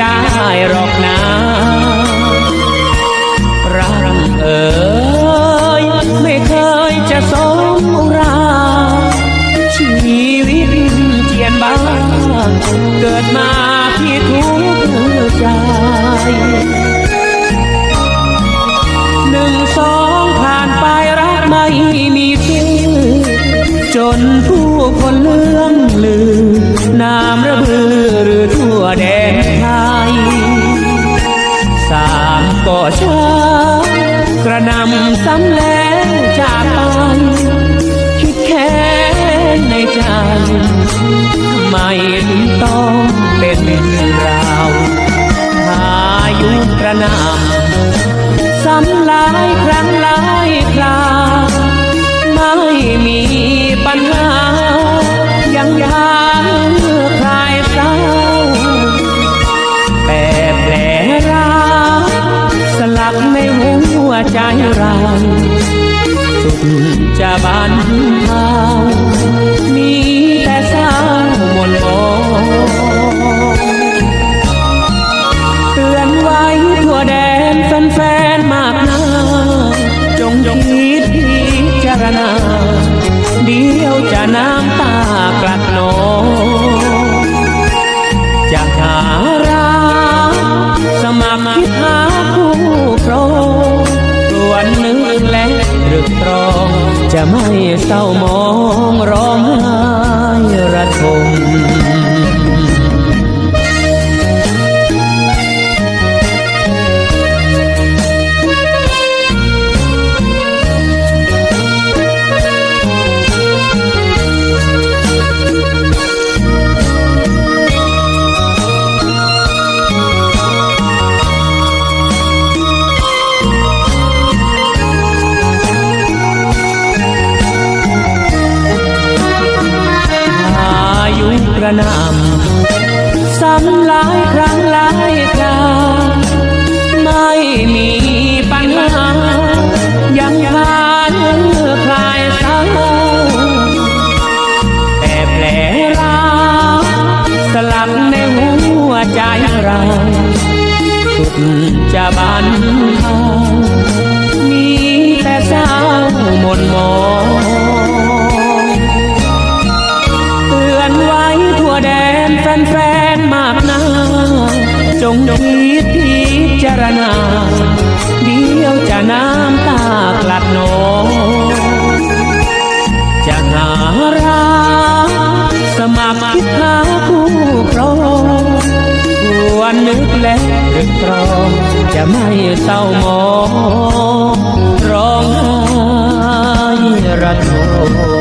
ได้หรอกนะรักเอ่ยไม่เคยจะสมราชีวิตเทียนบ้างเกิดมาพี่ทุกข์ใจหนึ่งสองผ่านไปรักไม่มีชื่อจนผู้คนเลื่องลือนามระเบือหรือทั่วแดนามก็ช้ากระนำซ้ำแล้วจากไปคิดแค่ในใจทำไมถึงต้องเป็น ใจเราสุดจะบานเทามี ตรึกตรอง จะไม่เศร้ามองรอ ยุกระหนำซ้ำหลายครั้งหลายคราไม่มีปัญหา ยังพานคลายเศร้าแต่แผลรักสลักในหัวใจเราสุดจะบานทา นมากนาจงคิดพิจารณา เดียวจะน้ำตากลัดหนองจะหารักสมัครคิดหาคู่ครองควรนึกและตรึกตรองจะไม่เศร้ามองร้องไห้ระทม